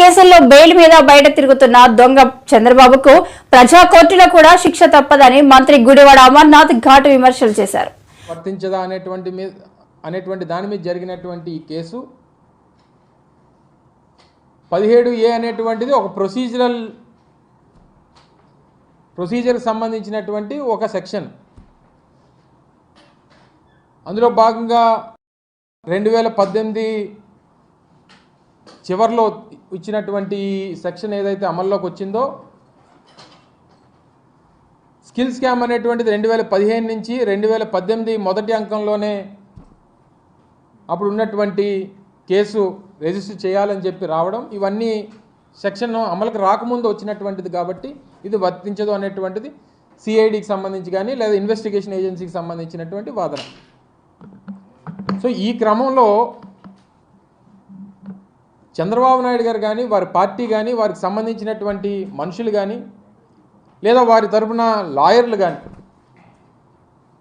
కేసుల్లో బెయిల్ మీద బయట తిరుగుతున్న దొంగ చంద్రబాబుకు ప్రజా కోర్టులో కూడా శిక్ష తప్పదని మంత్రి గుడివాడ అమర్నాథ్ ఘాటు విమర్శలు చేశారు. వర్తించదా అనేటువంటి మీద అనేటువంటి దాని మీద జరిగినటువంటి ఈ కేసు? పదిహేడు ఏ అనేటువంటిది ఒక ప్రొసీజరల్ ప్రొసీజర్కి సంబంధించినటువంటి ఒక సెక్షన్. అందులో భాగంగా రెండు వేల పద్దెనిమిది చివరిలో ఇచ్చినటువంటి సెక్షన్ ఏదైతే అమల్లోకి వచ్చిందో స్కిల్ స్కామ్ అనేటువంటిది రెండు వేల పదిహేను నుంచి రెండు వేల పద్దెనిమిది మొదటి అంకంలోనే అప్పుడు ఉన్నటువంటి కేసు రిజిస్టర్ చేయాలని చెప్పి రావడం ఇవన్నీ సెక్షన్ అమలుకి రాకముందు వచ్చినటువంటిది కాబట్టి ఇది వర్తించదు అనేటువంటిది సిఐడికి సంబంధించి కానీ లేదా ఇన్వెస్టిగేషన్ ఏజెన్సీకి సంబంధించినటువంటి వాదన. సో ఈ క్రమంలో చంద్రబాబు నాయుడు గారు కానీ వారి పార్టీ కానీ వారికి సంబంధించినటువంటి మనుషులు కానీ లేదా వారి తరపున లాయర్లు కానీ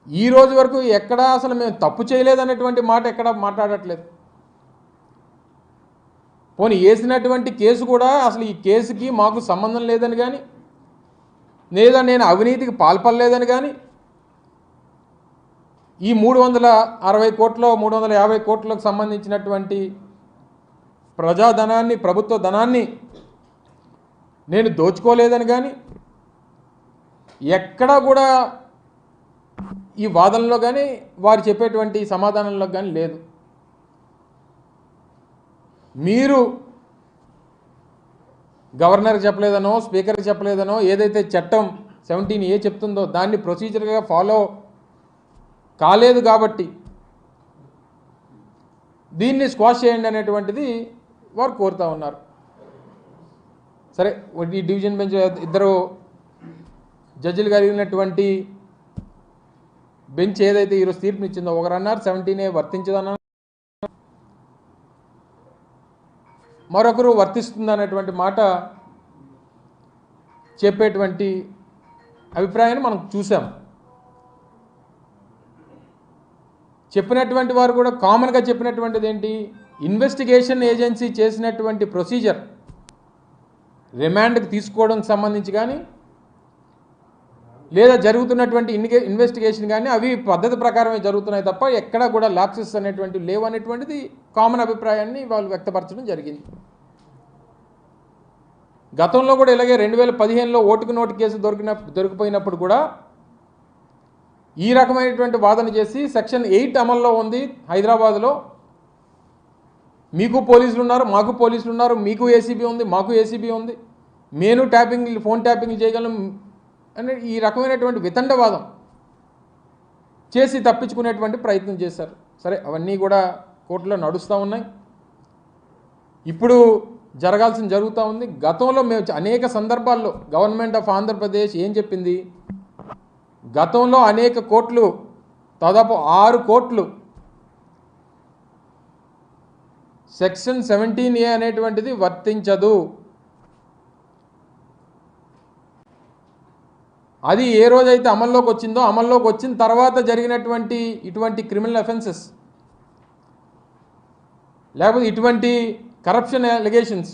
ఈ రోజు వరకు ఎక్కడా అసలు మేము తప్పు చేయలేదనేటువంటి మాట ఎక్కడ మాట్లాడట్లేదు. పోనీ వేసినటువంటి కేసు కూడా అసలు ఈ కేసుకి మాకు సంబంధం లేదని కానీ లేదా నేను అవినీతికి పాల్పడలేదని కానీ ఈ మూడు వందల అరవై కోట్ల మూడు వందల యాభై కోట్లకు సంబంధించినటువంటి ప్రజాధనాన్ని ప్రభుత్వ ధనాన్ని నేను దోచుకోలేదని కానీ ఎక్కడా కూడా ఈ వాదనలో కానీ వారు చెప్పేటువంటి సమాధానంలో కానీ లేదు. మీరు గవర్నర్కి చెప్పలేదనో స్పీకర్కి చెప్పలేదనో ఏదైతే చట్టం సెవెంటీన్ ఏ చెప్తుందో దాన్ని ప్రొసీజర్గా ఫాలో కాలేదు కాబట్టి దీన్ని స్క్వాష్ చేయండి అనేటువంటిది వారు కోరుతూ ఉన్నారు. సరే ఈ డివిజన్ బెంచ్ ఇద్దరు జడ్జిలు కలిగినటువంటి బెంచ్ ఏదైతే ఈరోజు తీర్పునిచ్చిందో ఒకరు అన్నారు సెవెంటీనే వర్తించదన్నారు మరొకరు వర్తిస్తుంది మాట చెప్పేటువంటి అభిప్రాయాన్ని మనం చూసాం చెప్పినటువంటి వారు కూడా కామన్గా చెప్పినటువంటిది ఏంటి ఇన్వెస్టిగేషన్ ఏజెన్సీ చేసినటువంటి ప్రొసీజర్ రిమాండ్కి తీసుకోవడానికి సంబంధించి కానీ లేదా జరుగుతున్నటువంటి ఇన్గే ఇన్వెస్టిగేషన్ కానీ అవి పద్ధతి ప్రకారమే జరుగుతున్నాయి తప్ప ఎక్కడా కూడా ల్యాప్సెస్ అనేటువంటివి లేవు అనేటువంటిది కామన్ అభిప్రాయాన్ని వాళ్ళు వ్యక్తపరచడం జరిగింది. గతంలో కూడా ఇలాగే రెండు వేల పదిహేనులో ఓటుకు నోటు కేసు దొరికిన దొరికిపోయినప్పుడు కూడా ఈ రకమైనటువంటి వాదన చేసి సెక్షన్ ఎయిట్ అమల్లో ఉంది హైదరాబాద్లో. మీకు పోలీసులు ఉన్నారు మాకు పోలీసులు ఉన్నారు మీకు ఏసీబీ ఉంది మాకు ఏసీబీ ఉంది. నేను ట్యాపింగ్ ఫోన్ ట్యాపింగ్ చేయగలం అనే ఈ రకమైనటువంటి వితండవాదం చేసి తప్పించుకునేటువంటి ప్రయత్నం చేశారు. సరే అవన్నీ కూడా కోర్టులో నడుస్తూ ఉన్నాయి. ఇప్పుడు జరగాల్సిన జరుగుతూ ఉంది. గతంలో మేము అనేక సందర్భాల్లో గవర్నమెంట్ ఆఫ్ ఆంధ్రప్రదేశ్ ఏం చెప్పింది? గతంలో అనేక కోట్లు దాదాపు ఆరు కోట్లు సెక్షన్ సెవెంటీన్ ఏ అనేటువంటిది వర్తించదు. అది ఏ రోజైతే అమల్లోకి వచ్చిందో అమల్లోకి వచ్చిన తర్వాత జరిగినటువంటి ఇటువంటి క్రిమినల్ అఫెన్సెస్ లేకపోతే ఇటువంటి కరప్షన్ అలిగేషన్స్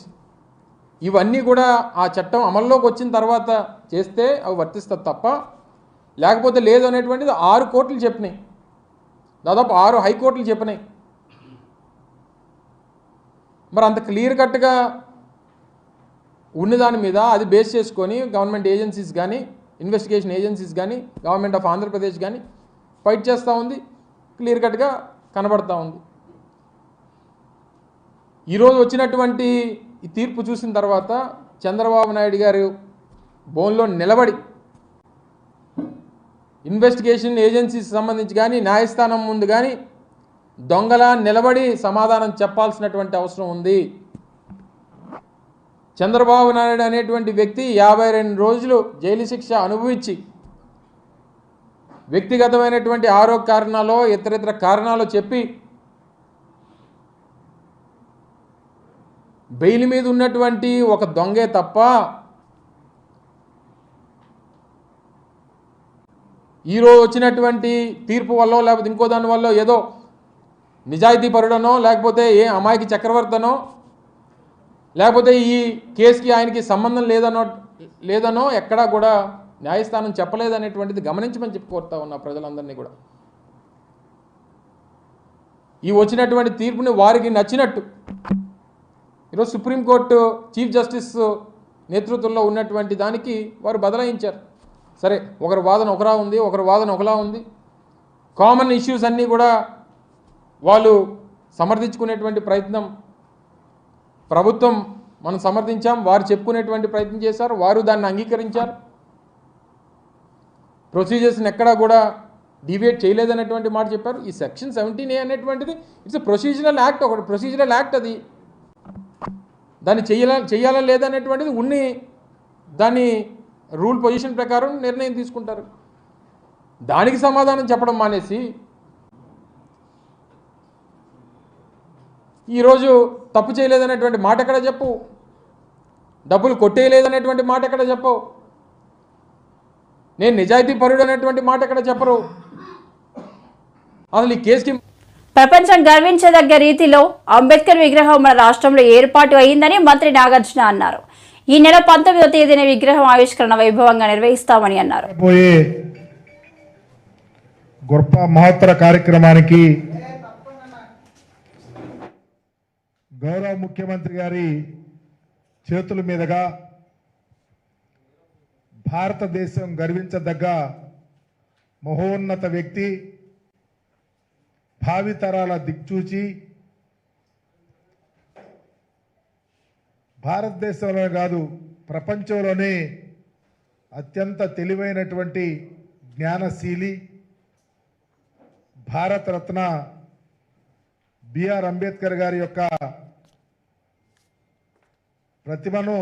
ఇవన్నీ కూడా ఆ చట్టం అమల్లోకి వచ్చిన తర్వాత చేస్తే అవి వర్తిస్తుంది తప్ప లేకపోతే లేదు అనేటువంటిది ఆరు కోట్లు చెప్పినాయి. దాదాపు ఆరు హైకోర్టులు చెప్పినాయి. మరి అంత క్లియర్ కట్గా ఉన్నదాని మీద అది బేస్ చేసుకొని గవర్నమెంట్ ఏజెన్సీస్ కానీ ఇన్వెస్టిగేషన్ ఏజెన్సీస్ కానీ గవర్నమెంట్ ఆఫ్ ఆంధ్రప్రదేశ్ కానీ ఫైట్ చేస్తూ ఉంది క్లియర్ కట్గా కనబడతా ఉంది. ఈరోజు వచ్చినటువంటి ఈ తీర్పు చూసిన తర్వాత చంద్రబాబు నాయుడు గారు బోన్లో నిలబడి ఇన్వెస్టిగేషన్ ఏజెన్సీస్ సంబంధించి కానీ న్యాయస్థానం ముందు కానీ దొంగలా నిలబడి సమాధానం చెప్పాల్సినటువంటి అవసరం ఉంది. చంద్రబాబు నాయుడు అనేటువంటి వ్యక్తి యాభై రెండు రోజులు జైలు శిక్ష అనుభవించి వ్యక్తిగతమైనటువంటి ఆరోగ్య కారణాలు ఇతరితర కారణాలు చెప్పి బెయిల్ మీద ఉన్నటువంటి ఒక దొంగే తప్ప ఈరోజు వచ్చినటువంటి తీర్పు వల్ల లేకపోతే ఇంకో దాని వల్ల ఏదో నిజాయితీ పరుడనో లేకపోతే ఏ అమాయకి చక్రవర్తనో లేకపోతే ఈ కేసుకి ఆయనకి సంబంధం లేదనో లేదనో ఎక్కడా కూడా న్యాయస్థానం చెప్పలేదనేటువంటిది గమనించమని చెప్పి కోరుతా ఉన్నా ప్రజలందరినీ కూడా. ఈ వచ్చినటువంటి తీర్పుని వారికి నచ్చినట్టు ఈరోజు సుప్రీంకోర్టు చీఫ్ జస్టిస్ నేతృత్వంలో ఉన్నటువంటి దానికి వారు బదలాయించారు. సరే ఒకరి వాదన ఒకలా ఉంది ఒకరి వాదన ఒకలా ఉంది. కామన్ ఇష్యూస్ అన్నీ కూడా వాళ్ళు సమర్థించుకునేటువంటి ప్రయత్నం ప్రభుత్వం మనం సమర్థించాం వారు చెప్పుకునేటువంటి ప్రయత్నం చేశారు వారు దాన్ని అంగీకరించారు. ప్రొసీజర్స్ని ఎక్కడా కూడా డివేట్ చేయలేదనేటువంటి మాట చెప్పారు. ఈ సెక్షన్ సెవెంటీన్ ఏ అనేటువంటిది ఇట్స్ ప్రొసీజరల్ యాక్ట్ ఒకటి ప్రొసీజరల్ యాక్ట్ అది. దాన్ని చేయాల చేయాలా లేదనేటువంటిది ఉన్ని దాని రూల్ పొజిషన్ ప్రకారం నిర్ణయం తీసుకుంటారు. దానికి సమాధానం చెప్పడం మానేసి ఈరోజు తప్పు చేయలేదనేటువంటి మాట ఎక్కడ చెప్పు? డబ్బులు కొట్టేయలేదనేటువంటి మాట ఎక్కడ చెప్పవు నేను నిజాయితీ పరుడు అనేటువంటి మాట ఎక్కడ చెప్పరు? అసలు ఈ కేసుకి ప్రపంచం గర్వించదగ్గ రీతిలో అంబేద్కర్ విగ్రహం మన రాష్ట్రంలో ఏర్పాటు అయిందని మంత్రి నాగార్జున అన్నారు. ఈ నెల పంతొమ్మిదవ తేదీన విగ్రహం ఆవిష్కరణ వైభవంగా నిర్వహిస్తామని అన్నారు. గొప్ప మహత్తర కార్యక్రమానికి గౌరవ ముఖ్యమంత్రి గారి చేతుల మీదుగా భారతదేశం గర్వించదగ్గ మహోన్నత వ్యక్తి భావితరాల దిక్చూచి భారతదేశంలోనే కాదు ప్రపంచంలోనే అత్యంత తెలివైనటువంటి జ్ఞానశీలి భారతరత్న బిఆర్ అంబేద్కర్ గారి యొక్క ప్రతిభను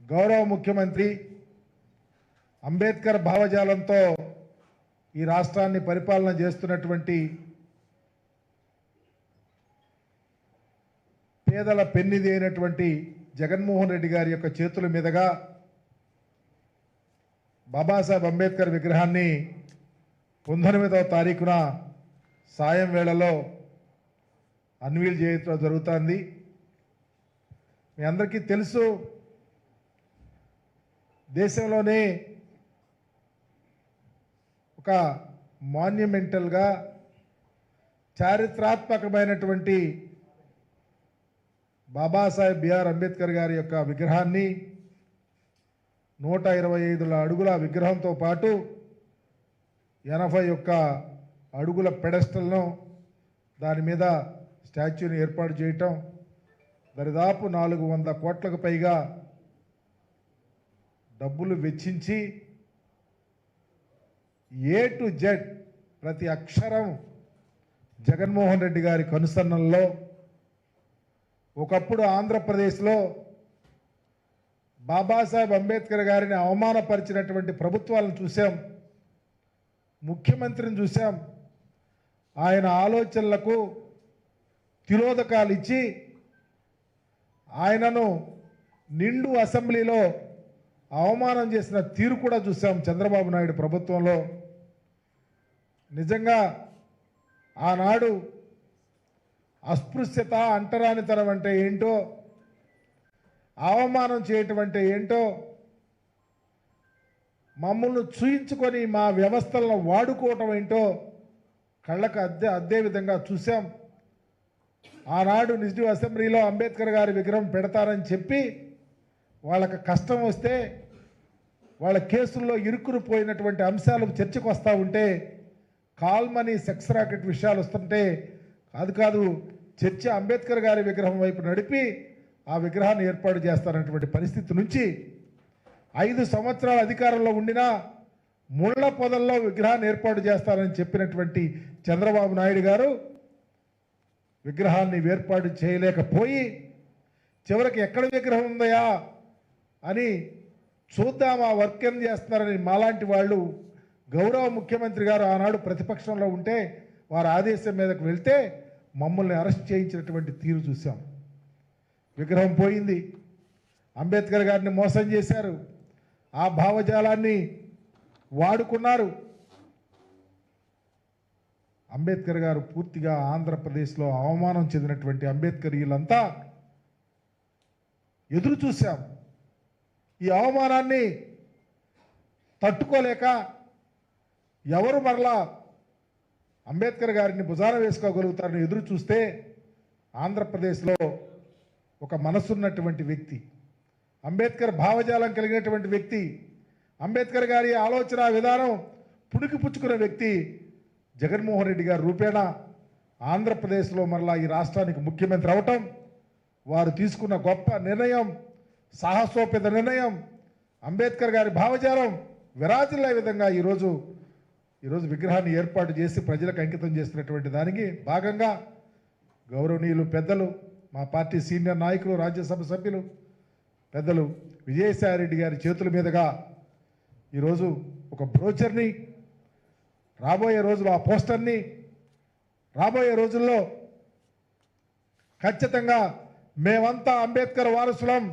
గౌరవ ముఖ్యమంత్రి అంబేద్కర్ భావజాలంతో ఈ రాష్ట్రాన్ని పరిపాలన చేస్తున్నటువంటి పేదల పెన్నిది అయినటువంటి జగన్మోహన్ రెడ్డి గారి యొక్క చేతుల మీదుగా బాబాసాహెబ్ అంబేద్కర్ విగ్రహాన్ని పంతొమ్మిదవ తారీఖున సాయం వేళలో అన్వీల్ చేయడం జరుగుతుంది. మీ అందరికీ తెలుసు దేశంలోనే ఒక మాన్యుమెంటల్గా చారిత్రాత్మకమైనటువంటి బాబాసాహెబ్ బిఆర్ అంబేద్కర్ గారి యొక్క విగ్రహాన్ని నూట ఇరవై ఐదుల అడుగుల విగ్రహంతో పాటు ఎనభై ఒక్క అడుగుల పెడస్టల్ను దాని మీద స్టాచ్యూని ఏర్పాటు చేయటం దరిదాపు నాలుగు వంద కోట్లకు పైగా డబ్బులు వెచ్చించి ఏ టు జెడ్ ప్రతి అక్షరం జగన్మోహన్ రెడ్డి గారి కనుసన్నల్లో ఒకప్పుడు ఆంధ్రప్రదేశ్లో బాబాసాహెబ్ అంబేద్కర్ గారిని అవమానపరిచినటువంటి ప్రభుత్వాలను చూసాం ముఖ్యమంత్రిని చూసాం ఆయన ఆలోచనలకు తిరోధకాలు ఇచ్చి ఆయనను నిండు అసెంబ్లీలో అవమానం చేసిన తీరు కూడా చూసాం చంద్రబాబు నాయుడు ప్రభుత్వంలో. నిజంగా ఆనాడు అస్పృశ్యత అంటరానితనం అంటే ఏంటో అవమానం చేయటం అంటే ఏంటో మమ్మల్ని చూయించుకొని మా వ్యవస్థలను వాడుకోవటం ఏంటో కళ్ళకు అద్దె అదే విధంగా చూసాం. ఆనాడు నిజం అసెంబ్లీలో అంబేద్కర్ గారి విగ్రహం పెడతారని చెప్పి వాళ్ళకి కష్టం వస్తే వాళ్ళ కేసుల్లో ఇరుక్కుని పోయినటువంటి అంశాలు చర్చకు వస్తూ ఉంటే కాల్మనీ సెక్స్ రాకెట్ విషయాలు వస్తుంటే కాదు కాదు చర్చ అంబేద్కర్ గారి విగ్రహం వైపు నడిపి ఆ విగ్రహాన్ని ఏర్పాటు చేస్తారన్నటువంటి పరిస్థితి నుంచి ఐదు సంవత్సరాల అధికారంలో ఉండినా ముళ్ళ పొదల్లో విగ్రహాన్ని ఏర్పాటు చేస్తారని చెప్పినటువంటి చంద్రబాబు నాయుడు గారు విగ్రహాన్ని ఏర్పాటు చేయలేకపోయి చివరికి ఎక్కడ విగ్రహం ఉందయా అని చూద్దాం ఆ వర్క్ ఏం చేస్తున్నారని మాలాంటి వాళ్ళు గౌరవ ముఖ్యమంత్రి గారు ఆనాడు ప్రతిపక్షంలో ఉంటే వారి ఆదేశం మీదకు వెళ్తే మమ్మల్ని అరెస్ట్ చేయించినటువంటి తీరు చూసాం విగ్రహం పోయింది. అంబేద్కర్ గారిని మోసం చేశారు. ఆ భావజాలాన్ని వాడుకున్నారు. అంబేద్కర్ గారు పూర్తిగా ఆంధ్రప్రదేశ్లో అవమానం చెందినటువంటి అంబేద్కరీయులంతా ఎదురు చూశాం. ఈ అవమానాన్ని తట్టుకోలేక ఎవరు మరలా అంబేద్కర్ గారిని భుజాన వేసుకోగలుగుతారని ఎదురు చూస్తే ఆంధ్రప్రదేశ్లో ఒక మనసున్నటువంటి వ్యక్తి అంబేద్కర్ భావజాలం కలిగినటువంటి వ్యక్తి అంబేద్కర్ గారి ఆలోచన విధానం పుణికి పుచ్చుకున్న వ్యక్తి జగన్మోహన్ రెడ్డి గారు రూపేణ ఆంధ్రప్రదేశ్లో మరలా ఈ రాష్ట్రానికి ముఖ్యమంత్రి అవటం వారు తీసుకున్న గొప్ప నిర్ణయం సాహసోపేత నిర్ణయం అంబేద్కర్ గారి భావజాలం విరాజిల్లే విధంగా ఈరోజు ఈరోజు విగ్రహాన్ని ఏర్పాటు చేసి ప్రజలకు అంకితం చేస్తున్నటువంటి దానికి భాగంగా గౌరవనీయులు పెద్దలు మా పార్టీ సీనియర్ నాయకులు రాజ్యసభ సభ్యులు పెద్దలు విజయసాయిరెడ్డి గారి చేతుల మీదుగా ఈరోజు ఒక బ్రోచర్ని రాబోయే రోజులు ఆ పోస్టర్ని రాబోయే రోజుల్లో ఖచ్చితంగా మేమంతా అంబేద్కర్ వారసులం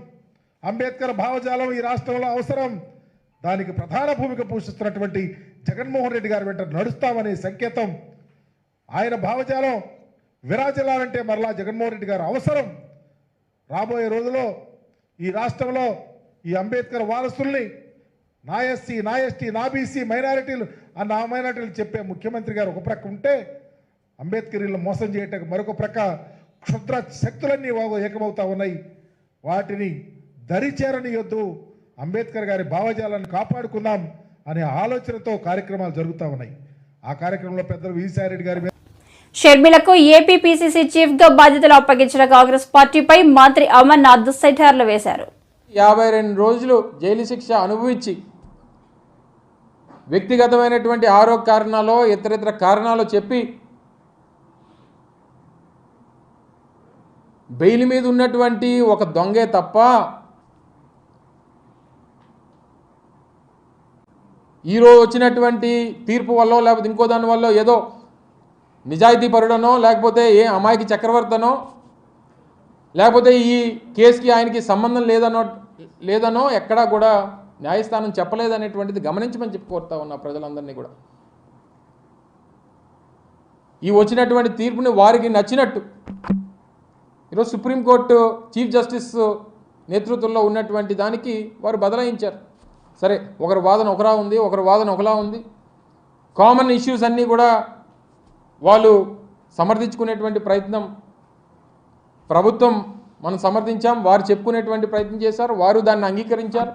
అంబేద్కర్ భావజాలం ఈ రాష్ట్రంలో అవసరం. దానికి ప్రధాన భూమిక పోషిస్తున్నటువంటి జగన్మోహన్ రెడ్డి గారి వెంట నడుస్తామనే సంకేతం. ఆయన భావజాలం విరాజిల్లాలంటే మరలా జగన్మోహన్ రెడ్డి గారు అవసరం. రాబోయే రోజుల్లో ఈ రాష్ట్రంలో ఈ అంబేద్కర్ వారసుల్ని నా ఎస్సీ నా ఎస్టీ నా బీసీ మైనారిటీలు ఆ నా మైనారిటీలు చెప్పే ముఖ్యమంత్రి గారు ఒక ప్రక్క ఉంటే అంబేద్కరీలను మోసం చేయటం మరొక ప్రక్క క్షుద్ర శక్తులన్నీ వాగో ఏకమవుతా ఉన్నాయి. వాటిని దరి చేరనియొద్దు అంబేద్కర్ గారి భావజాలను కాపాడుకుందాం అనే ఆలోచనతో కార్యక్రమాలు జరుగుతూ ఉన్నాయి. ఆ కార్యక్రమంలో పెద్దలు విజయసాయిరెడ్డి గారి షర్మిలకు ఏపీ పిసిసి చీఫ్గా బాధ్యతలు అప్పగించిన కాంగ్రెస్ పార్టీపై మంత్రి అమర్నాథ్ సెటార్లు వేశారు. యాభై రెండు రోజులు జైలు శిక్ష అనుభవించి వ్యక్తిగతమైనటువంటి ఆరోగ్య కారణాలు ఇతరితర కారణాలు చెప్పి బెయిల్ మీద ఉన్నటువంటి ఒక దొంగే తప్ప ఈరోజు వచ్చినటువంటి తీర్పు వల్ల లేకపోతే ఇంకో దాని వల్ల ఏదో నిజాయితీ పరుడనో లేకపోతే ఏ అమాయకి చక్రవర్తనో లేకపోతే ఈ కేసుకి ఆయనకి సంబంధం లేదనో లేదనో ఎక్కడా కూడా న్యాయస్థానం చెప్పలేదనేటువంటిది గమనించమని చెప్పుకోరుతా ఉన్నా ప్రజలందరినీ కూడా. ఈ వచ్చినటువంటి తీర్పుని వారికి నచ్చినట్టు ఈరోజు సుప్రీంకోర్టు చీఫ్ జస్టిస్ నేతృత్వంలో ఉన్నటువంటి దానికి వారు బదలాయించారు. సరే ఒకరి వాదన ఒకలా ఉంది ఒకరి వాదన ఒకలా ఉంది. కామన్ ఇష్యూస్ అన్నీ కూడా వాళ్ళు సమర్థించుకునేటువంటి ప్రయత్నం ప్రభుత్వం మనం సమర్థించాం వారు చెప్పుకునేటువంటి ప్రయత్నం చేశారు వారు దాన్ని అంగీకరించారు.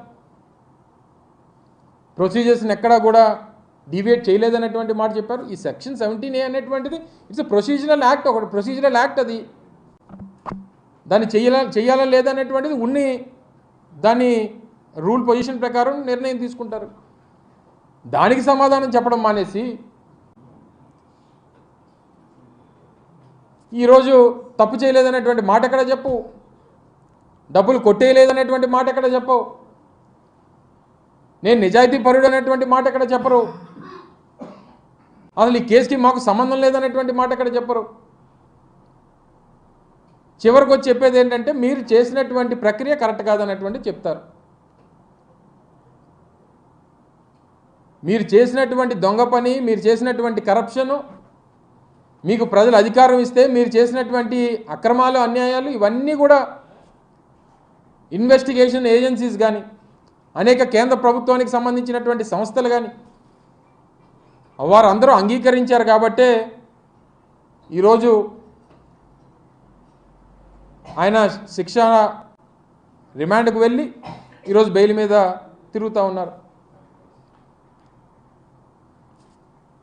ప్రొసీజర్స్ని ఎక్కడా కూడా డివేట్ చేయలేదనేటువంటి మాట చెప్పారు. ఈ సెక్షన్ సెవెంటీన్ ఏ అనేటువంటిది ఇట్స్ ప్రొసీజరల్ యాక్ట్ ఒకటి ప్రొసీజరల్ యాక్ట్ అది. దాన్ని చెయ్యాల చేయాలా లేదనేటువంటిది ఉన్ని దాన్ని రూల్ పొజిషన్ ప్రకారం నిర్ణయం తీసుకుంటారు. దానికి సమాధానం చెప్పడం మానేసి ఈరోజు తప్పు చేయలేదనేటువంటి మాట ఎక్కడ చెప్పు డబ్బులు కొట్టేయలేదనేటువంటి మాట ఎక్కడ చెప్పవు? నేను నిజాయితీ పరుడు అనేటువంటి మాట ఎక్కడ చెప్పరు? అసలు ఈ కేసుకి మాకు సంబంధం లేదనేటువంటి మాట ఎక్కడ చెప్పరు? చివరికి వచ్చి చెప్పేది ఏంటంటే మీరు చేసినటువంటి ప్రక్రియ కరెక్ట్ కాదనేటువంటి చెప్తారు. మీరు చేసినటువంటి దొంగ పని మీరు చేసినటువంటి కరప్షను మీకు ప్రజలు అధికారం ఇస్తే మీరు చేసినటువంటి అక్రమాలు అన్యాయాలు ఇవన్నీ కూడా ఇన్వెస్టిగేషన్ ఏజెన్సీస్ కానీ అనేక కేంద్ర ప్రభుత్వానికి సంబంధించినటువంటి సంస్థలు కానీ వారందరూ అంగీకరించారు కాబట్టే ఈరోజు ఆయన శిక్ష రిమాండ్కు వెళ్ళి ఈరోజు బెయిల్ మీద తిరుగుతూ ఉన్నారు.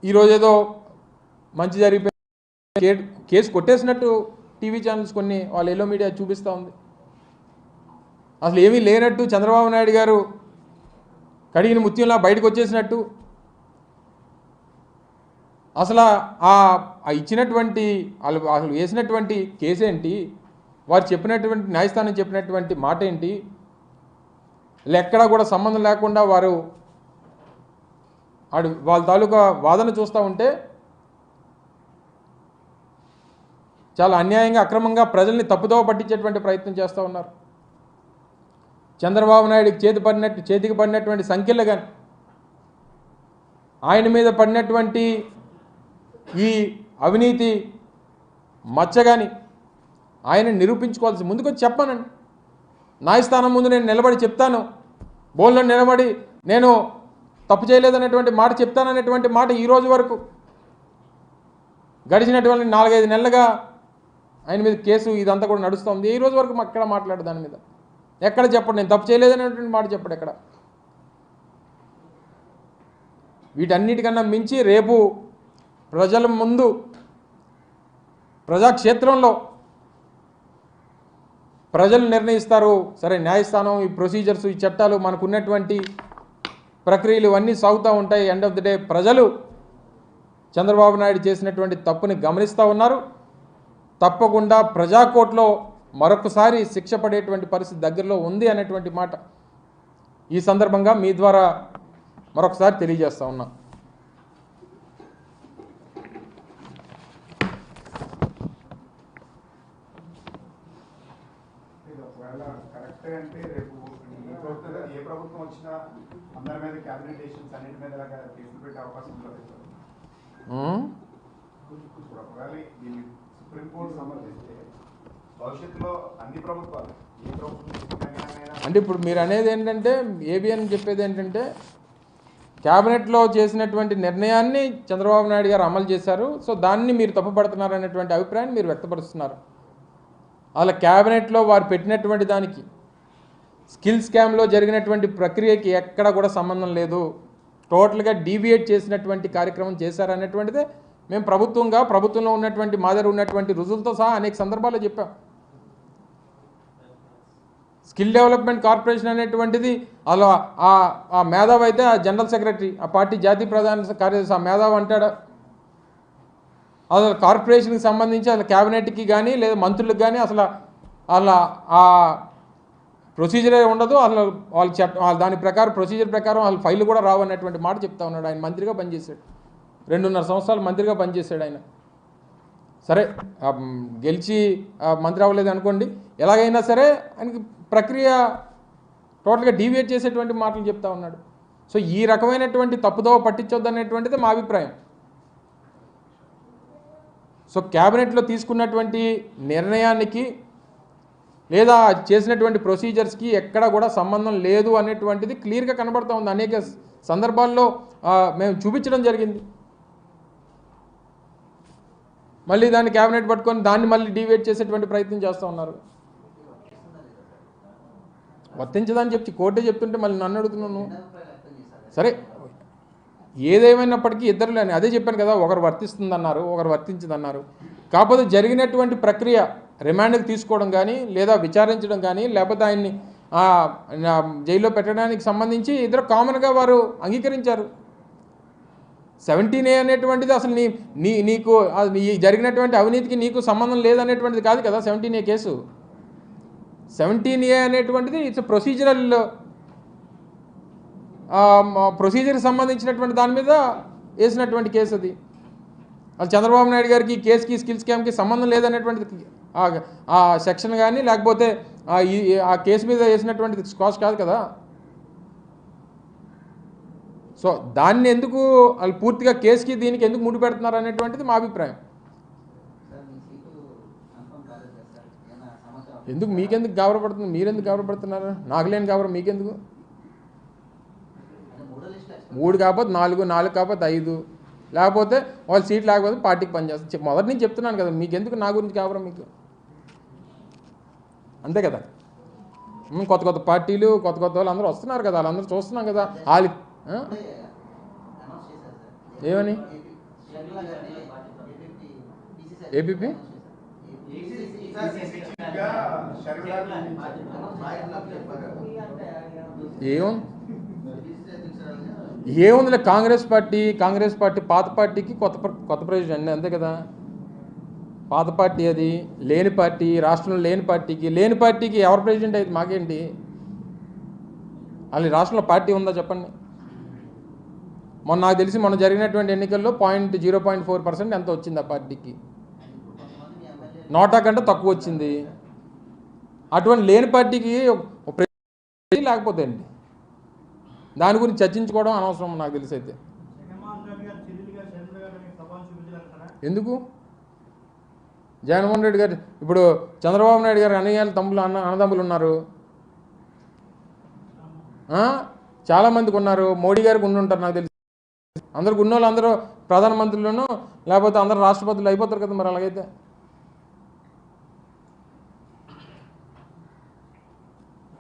ఈరోజు ఏదో మంచి జరిగిపోయి కేసు కొట్టేసినట్టు టీవీ ఛానల్స్ కొన్ని వాళ్ళ ఎల్లో మీడియా చూపిస్తూ ఉంది. అసలు ఏమీ లేనట్టు చంద్రబాబు నాయుడు గారు కడిగిన ముత్యంలా బయటకు వచ్చేసినట్టు. అసలు ఆ ఇచ్చినటువంటి వాళ్ళు అసలు వేసినటువంటి కేసేంటి? ఏంటి వారు చెప్పినటువంటి న్యాయస్థానం చెప్పినటువంటి మాట ఏంటి ఎక్కడా కూడా సంబంధం లేకుండా వారు ఆడు వాళ్ళ తాలూకా వాదన చూస్తూ ఉంటే చాలా అన్యాయంగా అక్రమంగా ప్రజల్ని తప్పుదోవ పట్టించేటువంటి ప్రయత్నం చేస్తూ ఉన్నారు. చంద్రబాబు నాయుడికి చేతి పడినట్టు చేతికి పడినటువంటి సంఖ్యలు కానీ ఆయన మీద పడినటువంటి ఈ అవినీతి మచ్చ కానీ ఆయన నిరూపించుకోవాల్సి ముందుకొచ్చి చెప్పానండి. న్యాయస్థానం ముందు నేను నిలబడి చెప్తాను. బోన్లో నిలబడి నేను తప్పు చేయలేదనేటువంటి మాట చెప్తాననేటువంటి మాట ఈరోజు వరకు గడిచినటువంటి నాలుగైదు నెలలుగా ఆయన మీద కేసు ఇదంతా కూడా నడుస్తుంది. ఈ రోజు వరకు అక్కడ మాట్లాడు దాని మీద ఎక్కడ చెప్పండి? నేను తప్పు చేయలేదనేటువంటి మాట చెప్పడు ఎక్కడ? వీటన్నిటికన్నా మించి రేపు ప్రజల ముందు ప్రజాక్షేత్రంలో ప్రజలు నిర్ణయిస్తారు. సరే న్యాయస్థానం ఈ ప్రొసీజర్స్ ఈ చట్టాలు మనకు ఉన్నటువంటి ప్రక్రియలు ఇవన్నీ సాగుతూ ఉంటాయి. ఎండ్ ఆఫ్ ది డే ప్రజలు చంద్రబాబు నాయుడు చేసినటువంటి తప్పుని గమనిస్తూ ఉన్నారు. తప్పకుండా ప్రజాకోట్లో మరొకసారి శిక్ష పడేటువంటి పరిస్థితి దగ్గరలో ఉంది అనేటువంటి మాట ఈ సందర్భంగా మీ ద్వారా మరొకసారి తెలియజేస్తా ఉన్నా. సుప్రీంకోర్టు సమర్థిస్తే అంటే ఇప్పుడు మీరు అనేది ఏంటంటే ఏబిఎన్ చెప్పేది ఏంటంటే క్యాబినెట్లో చేసినటువంటి నిర్ణయాన్ని చంద్రబాబు నాయుడు గారు అమలు చేశారు. సో దాన్ని మీరు తప్పుపడుతున్నారు అనేటువంటి అభిప్రాయాన్ని మీరు వ్యక్తపరుస్తున్నారు. అలా క్యాబినెట్లో వారు పెట్టినటువంటి దానికి స్కిల్ స్కామ్లో జరిగినటువంటి ప్రక్రియకి ఎక్కడ కూడా సంబంధం లేదు. టోటల్గా డీవియేట్ చేసినటువంటి కార్యక్రమం చేశారనేటువంటిదే మేము ప్రభుత్వంగా ప్రభుత్వంలో ఉన్నటువంటి మాదిరి ఉన్నటువంటి రుజువులతో సహా అనేక సందర్భాల్లో చెప్పాం. స్కిల్ డెవలప్మెంట్ కార్పొరేషన్ అనేటువంటిది అలా ఆ ఆ అయితే ఆ జనరల్ సెక్రటరీ ఆ పార్టీ జాతీయ ప్రధాన కార్యదర్శి ఆ మేధావ్ అంటాడు. అసలు కార్పొరేషన్కి సంబంధించి అసలు క్యాబినెట్కి కానీ లేదా మంత్రులకు కానీ అసలు అలా ఆ ప్రొసీజరే ఉండదు. అసలు వాళ్ళ చెప్ వాళ్ళ దాని ప్రకారం ప్రొసీజర్ ప్రకారం వాళ్ళ ఫైల్ కూడా రావు అన్నటువంటి మాట చెప్తా ఉన్నాడు. ఆయన మంత్రిగా పనిచేశాడు. రెండున్నర సంవత్సరాలు మంత్రిగా పనిచేశాడు ఆయన. సరే గెలిచి మంత్రి అవ్వలేదు అనుకోండి. ఎలాగైనా సరే ఆయనకి ప్రక్రియ టోటల్గా డీవియేట్ చేసేటువంటి మాటలు చెప్తా ఉన్నాడు. సో ఈ రకమైనటువంటి తప్పుదోవ పట్టించొద్దు అనేటువంటిది మా అభిప్రాయం. సో క్యాబినెట్లో తీసుకున్నటువంటి నిర్ణయానికి లేదా చేసినటువంటి ప్రొసీజర్స్కి ఎక్కడ కూడా సంబంధం లేదు అనేటువంటిది క్లియర్గా కనబడుతూ ఉంది. అనేక సందర్భాల్లో మేము చూపించడం జరిగింది. మళ్ళీ దాన్ని క్యాబినెట్ పట్టుకొని దాన్ని మళ్ళీ డివేట్ చేసేటువంటి ప్రయత్నం చేస్తూ ఉన్నారు. వర్తించదని చెప్పి కోర్టే చెప్తుంటే మళ్ళీ నన్ను అడుగుతున్నాను. సరే ఏదేమైనప్పటికీ ఇద్దరు లేని అదే చెప్పాను కదా ఒకరు వర్తిస్తుందన్నారు ఒకరు వర్తించదన్నారు. కాకపోతే జరిగినటువంటి ప్రక్రియ రిమాండ్కి తీసుకోవడం కానీ లేదా విచారించడం కానీ లేకపోతే ఆయన్ని జైల్లో పెట్టడానికి సంబంధించి ఇద్దరు కామన్గా వారు అంగీకరించారు. సెవెంటీన్ ఏ అనేటువంటిది అసలు నీ నీ నీకు జరిగినటువంటి అవినీతికి నీకు సంబంధం లేదనేటువంటిది కాదు కదా seventeen A case. Seventeen A అనేటువంటిది ఇట్స్ ప్రొసీజరల్ ప్రొసీజర్ సంబంధించినటువంటి దాని మీద వేసినటువంటి కేసు అది. అది చంద్రబాబు నాయుడు గారికి ఈ కేసుకి స్కిల్ స్కామ్కి సంబంధం లేదనేటువంటిది ఆ- సెక్షన్ కానీ లేకపోతే ఆ ఈ ఆ కేసు మీద వేసినటువంటిది స్కాచ్ కాదు కదా. సో దాన్ని ఎందుకు వాళ్ళు పూర్తిగా కేసుకి దీనికి ఎందుకు ముడిపెడుతున్నారు అనేటువంటిది మా అభిప్రాయం సార్ మీ సీటు కన్ఫర్మ్ కాలేదు కదా సార్ ఏమైనా సమాచారం ఎందుకు మీకెందుకు గౌరవపడుతుంది మీరెందుకు గౌరవపడుతున్నారు నాకు లేని గౌరవం మీకెందుకు? మూడు కాకపోతే నాలుగు నాలుగు కాకపోతే ఐదు. లేకపోతే వాళ్ళ సీట్ లేకపోతే పార్టీకి పనిచేస్తారు మొదటి నుంచి చెప్తున్నాను కదా మీకెందుకు నా గురించి గౌరవం మీకు? అంతే కదా? కొత్త కొత్త పార్టీలు కొత్త కొత్త వాళ్ళు అందరూ వస్తున్నారు కదా వాళ్ళందరూ చూస్తున్నాం కదా. వాళ్ళు ఏమని? ఏపీ షర్మిల గారిని ఏపీ PCC ఏపీపీ? గా షర్మిల గురించి ఏముంది? ఏముందిలే కాంగ్రెస్ పార్టీ కాంగ్రెస్ పార్టీ పాత పార్టీకి కొత్త కొత్త కొత్త ప్రెసిడెంట్ అంతే కదా. పాత పార్టీ అది లేని పార్టీ రాష్ట్రంలో లేని పార్టీకి లేని పార్టీకి ఎవరు ప్రెసిడెంట్ అయితే మాకేంటి? అలా రాష్ట్రంలో పార్టీ ఉందా చెప్పండి? మొన్న నాకు తెలిసి మొన్న జరిగినటువంటి ఎన్నికల్లో point zero point four percent ఎంత వచ్చింది ఆ పార్టీకి? నోటా కంటే తక్కువ వచ్చింది. అటువంటి లేని పార్టీకి ఒక లేకపోతే అండి దాని గురించి చర్చించుకోవడం అనవసరం నాకు తెలిసి అయితే. ఎందుకు? జగన్మోహన్ రెడ్డి గారు ఇప్పుడు చంద్రబాబు నాయుడు గారు అన్నయ్యలు తమ్ములు అన్న అన్నదమ్ములు ఉన్నారు. చాలామందికి ఉన్నారు. మోడీ గారికి ఉండి ఉంటారు నాకు తెలిసి. అందరికి ఉన్నోళ్ళు అందరూ ప్రధానమంత్రులను లేకపోతే అందరు రాష్ట్రపతులు అయిపోతారు కదా మరి అలాగైతే.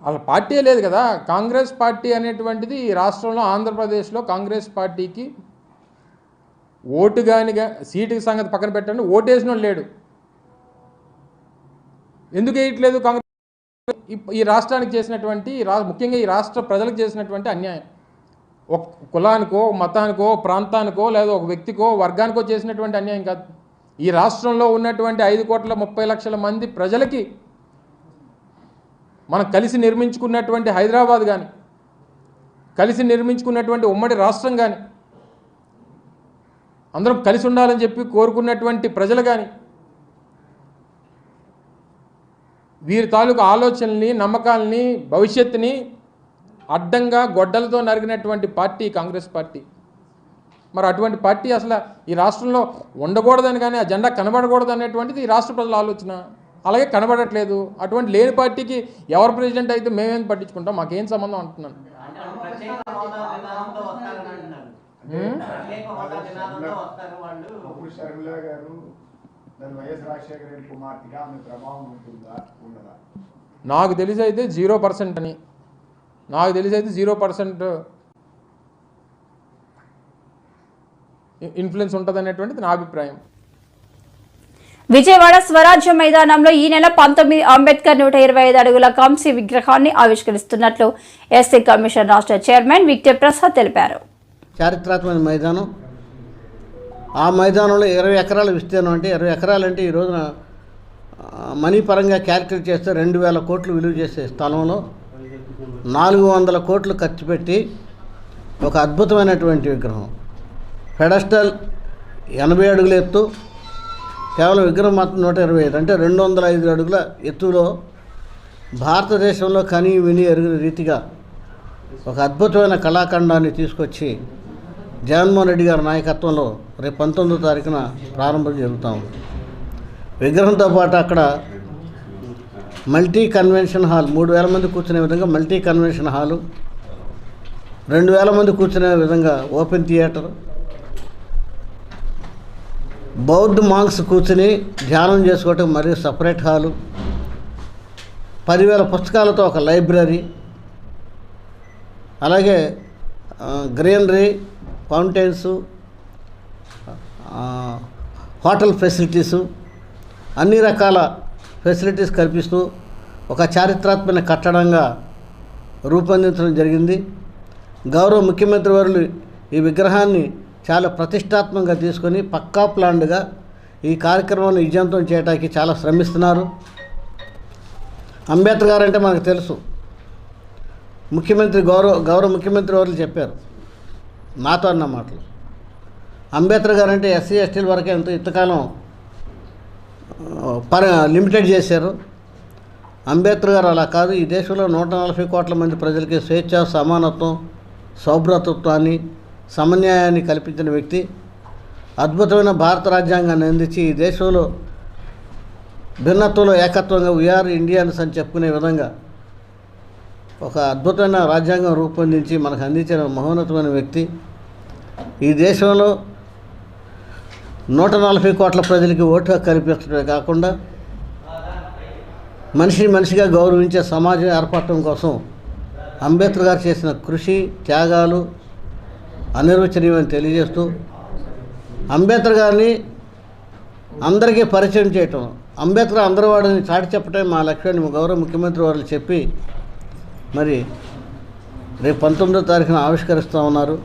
అలా పార్టీ లేదు కదా. కాంగ్రెస్ పార్టీ అనేటువంటిది ఈ రాష్ట్రంలో ఆంధ్రప్రదేశ్లో కాంగ్రెస్ పార్టీకి ఓటు కానిగా సీటు సంగతి పక్కన పెట్టండి ఓటేసిన లేడు. ఎందుకు వేయట్లేదు కాంగ్రెస్? ఈ- రాష్ట్రానికి చేసినటువంటి రా ముఖ్యంగా ఈ రాష్ట్ర ప్రజలకు చేసినటువంటి అన్యాయం. ఒక కులానికో మతానికో ప్రాంతానికో లేదా ఒక వ్యక్తికో వర్గానికో చేసినటువంటి అన్యాయం కాదు. ఈ రాష్ట్రంలో ఉన్నటువంటి ఐదు కోట్ల ముప్పై లక్షల మంది ప్రజలకి మనం కలిసి నిర్మించుకున్నటువంటి హైదరాబాద్ కానీ కలిసి నిర్మించుకున్నటువంటి ఉమ్మడి రాష్ట్రం కానీ అందరం కలిసి ఉండాలని చెప్పి కోరుకున్నటువంటి ప్రజలు కానీ వీరి తాలూకు ఆలోచనల్ని నమ్మకాలని భవిష్యత్తుని అడ్డంగా గొడ్డలతో నరిగినటువంటి పార్టీ కాంగ్రెస్ పార్టీ. మరి అటువంటి పార్టీ అసలు ఈ రాష్ట్రంలో ఉండకూడదని కానీ ఆ జెండా కనబడకూడదు అనేటువంటిది ఈ రాష్ట్ర ప్రజల ఆలోచన. అలాగే కనబడట్లేదు. అటువంటి లేని పార్టీకి ఎవరు ప్రెసిడెంట్ అయితే మేమేం పట్టించుకుంటాం? మాకేం సంబంధం అంటున్నాను. నాకు తెలిసి అయితే జీరో పర్సెంట్ అని. నాకు తెలిసి అయితే జీరో పర్సెంట్ ఇన్ఫ్లుయెన్స్ ఉంటుంది అనేటువంటిది నా అభిప్రాయం. విజయవాడ స్వరాజ్య మైదానంలో ఈ నెల పంతొమ్మిది అంబేద్కర్ నూట ఇరవై ఐదు అడుగుల కంసి విగ్రహాన్ని ఆవిష్కరిస్తున్నట్లు ఎస్సీ కమిషన్ రాష్ట్ర చైర్మన్ విక్టర్ ప్రసాద్ తెలిపారు. చారిత్రాత్మక మైదానం. ఆ మైదానంలో ఇరవై ఎకరాల విస్తీర్ణం అంటే ఇరవై ఎకరాలు అంటే ఈ రోజున మనీ పరంగా క్యాలిక్యులేట్ చేస్తే రెండు వేల కోట్లు విలువ చేసే స్థలంలో నాలుగు వందల కోట్లు ఖర్చు పెట్టి ఒక అద్భుతమైనటువంటి విగ్రహం. పెడస్టల్ ఎనభై అడుగులు ఎత్తు కేవలం విగ్రహం మాత్రం నూట ఇరవై ఐదు. అంటే రెండు వందల ఐదు అడుగుల ఎత్తులో భారతదేశంలో కని విని ఎరుగిన రీతిగా ఒక అద్భుతమైన కళాఖండాన్ని తీసుకొచ్చి జగన్మోహన్ రెడ్డి గారి నాయకత్వంలో రేపు పంతొమ్మిదో తారీఖున ప్రారంభం జరుగుతాం విగ్రహంతో పాటు అక్కడ మల్టీ కన్వెన్షన్ హాల్ మూడు వేల మంది కూర్చునే విధంగా మల్టీ కన్వెన్షన్ హాలు రెండు వేల మంది కూర్చునే విధంగా ఓపెన్ థియేటర్ బౌద్ధ మాంగ్స్ కూర్చుని ధ్యానం చేసుకోవటం మరియు సపరేట్ హాలు పదివేల పుస్తకాలతో ఒక లైబ్రరీ అలాగే గ్రీనరీ ఫౌంటైన్స్ హోటల్ ఫెసిలిటీసు అన్ని రకాల ఫెసిలిటీస్ కల్పిస్తూ ఒక చారిత్రాత్మక కట్టడంగా రూపొందించడం జరిగింది. గౌరవ ముఖ్యమంత్రి వారు ఈ విగ్రహాన్ని చాలా ప్రతిష్టాత్మకంగా తీసుకొని పక్కా ప్లాన్డ్గా ఈ కార్యక్రమాన్ని విజయవంతం చేయడానికి చాలా శ్రమిస్తున్నారు. అంబేద్కర్ గారు అంటే మనకు తెలుసు. ముఖ్యమంత్రి గౌరవ గౌరవ ముఖ్యమంత్రి వారు చెప్పారు. నాతో అన్న మాటలు. అంబేద్కర్ గారు అంటే ఎస్సీ ఎస్టీల వరకే ఎంతో ఇంతకాలం పర లిమిటెడ్ చేశారు. అంబేద్కర్ గారు అలా కాదు. ఈ దేశంలో నూట నలభై కోట్ల మంది ప్రజలకి స్వేచ్ఛ సమానత్వం సౌభ్రతత్వాన్ని సమన్యాయాన్ని కల్పించిన వ్యక్తి అద్భుతమైన భారత రాజ్యాంగాన్ని అందించి ఈ దేశంలో భిన్నత్వంలో ఏకత్వంగా వీఆర్ ఇండియన్స్ అని చెప్పుకునే విధంగా ఒక అద్భుతమైన రాజ్యాంగం రూపొందించి మనకు అందించిన మహోన్నతమైన వ్యక్తి ఈ దేశంలో నూట నలభై కోట్ల ప్రజలకి ఓటు హక్కు కల్పించడమే కాకుండా మనిషిని మనిషిగా గౌరవించే సమాజం ఏర్పడటం కోసం అంబేద్కర్ గారు చేసిన కృషి త్యాగాలు అనిర్వచనీయమని తెలియజేస్తూ అంబేద్కర్ గారిని అందరికీ పరిచయం చేయటం అంబేద్కర్ అందరి వాడిని చాటి చెప్పటమే మా లక్ష్యాన్ని గౌరవ ముఖ్యమంత్రి వారు చెప్పి మరి రేపు పంతొమ్మిదో తారీఖున ఆవిష్కరిస్తూ ఉన్నారు.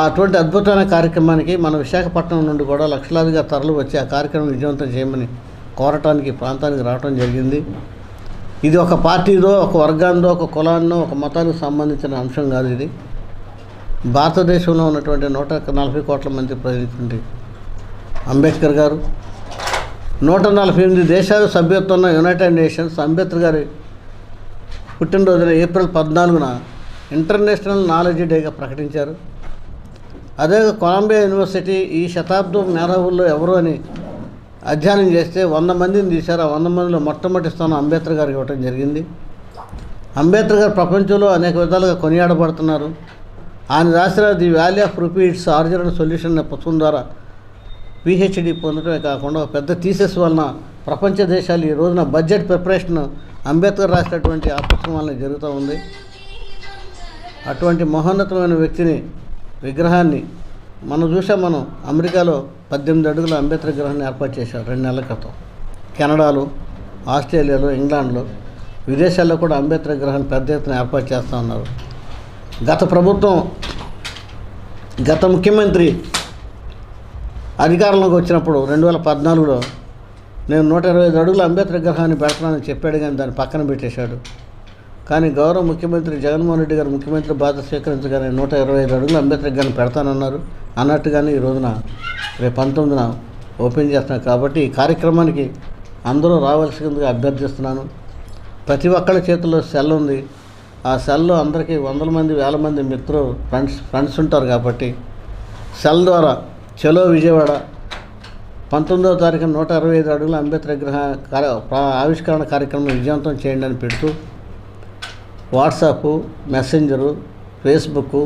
అటువంటి అద్భుతమైన కార్యక్రమానికి మన విశాఖపట్నం నుండి కూడా లక్షలాదిగా తరలి వచ్చి ఆ కార్యక్రమం విజయవంతం చేయమని కోరటానికి ప్రాంతానికి రావడం జరిగింది. ఇది ఒక పార్టీదో ఒక వర్గానిదో ఒక కులాన్నో ఒక మతానికి సంబంధించిన అంశం కాదు ఇది. భారతదేశంలో ఉన్నటువంటి నూట నలభై కోట్ల మంది ప్రజలటువంటి అంబేద్కర్ గారు నూట నలభై ఎనిమిది దేశాలు సభ్యత్వం ఉన్న యునైటెడ్ నేషన్స్ అంబేద్కర్ గారి పుట్టినరోజున ఏప్రిల్ పద్నాలుగున ఇంటర్నేషనల్ నాలెడ్జ్ డేగా ప్రకటించారు. అదే కొలంబియా యూనివర్సిటీ ఈ శతాబ్దం మేధావుల్లో ఎవరు అని అధ్యయనం చేస్తే వంద మందిని తీశారు. ఆ వంద మందిలో మొట్టమొదటి స్థానం అంబేద్కర్ గారికి ఇవ్వటం జరిగింది. అంబేద్కర్ గారు ప్రపంచంలో అనేక విధాలుగా కొనియాడబడుతున్నారు. ఆయన రాసిన the valley of repeats order and solution అనే పుస్తకం ద్వారా పిహెచ్డి పొందడమే కాకుండా పెద్ద థీసెస్ వలన ప్రపంచ దేశాలు ఈ రోజున బడ్జెట్ ప్రిపరేషన్ అంబేద్కర్ రాసినటువంటి ఆ పుస్తకం వలన జరుగుతూ ఉంది. అటువంటి మహోన్నతమైన వ్యక్తిని విగ్రహాన్ని మనం చూసాం మనం అమెరికాలో పద్దెనిమిది అడుగుల అంబేద్కర్ విగ్రహాన్ని ఏర్పాటు చేశారు రెండు నెలల క్రితం. కెనడాలో ఆస్ట్రేలియాలో ఇంగ్లాండ్లో విదేశాల్లో కూడా అంబేద్కర్ విగ్రహాన్ని పెద్ద ఎత్తున ఏర్పాటు చేస్తూ ఉన్నారు. గత ప్రభుత్వం గత ముఖ్యమంత్రి అధికారంలోకి వచ్చినప్పుడు రెండు వేల పద్నాలుగులో నేను నూట ఇరవై ఐదు అడుగుల అంబేద్కర్ విగ్రహాన్ని పెడతానని చెప్పాడు కానీ దాన్ని పక్కన పెట్టేశాడు. కానీ గౌరవ ముఖ్యమంత్రి జగన్మోహన్ రెడ్డి గారు ముఖ్యమంత్రి బాధ్యత స్వీకరించగానే నూట ఇరవై ఐదు అడుగులు అంబేద్కర్ విగ్రహాన్ని పెడతానన్నారు. అన్నట్టుగానే ఈ రోజున రేపు పంతొమ్మిదిన ఓపెన్ చేస్తున్నాను కాబట్టి ఈ కార్యక్రమానికి అందరూ రావాల్సిందిగా అభ్యర్థిస్తున్నాను. ప్రతి ఒక్కళ్ళ చేతిలో సెల్ ఉంది. ఆ సెల్లో అందరికీ వందల మంది వేల మంది మిత్రులు ఫ్రెండ్స్ ఫ్రెండ్స్ ఉంటారు కాబట్టి సెల్ ద్వారా చలో విజయవాడ పంతొమ్మిదవ తారీఖు నూట అరవై ఐదు అడుగుల అంబేద్కర్ విగ్రహ కార్య- ఆవిష్కరణ కార్యక్రమం విజయవంతం చేయండి అని పెడుతూ వాట్సాప్ మెసెంజరు ఫేస్బుక్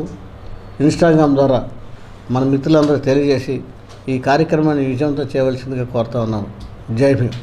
ఇన్స్టాగ్రామ్ ద్వారా మన మిత్రులందరూ తెలియజేసి ఈ కార్యక్రమాన్ని విజయవంతం చేయవలసిందిగా కోరుతా ఉన్నాను. జై భీమ్.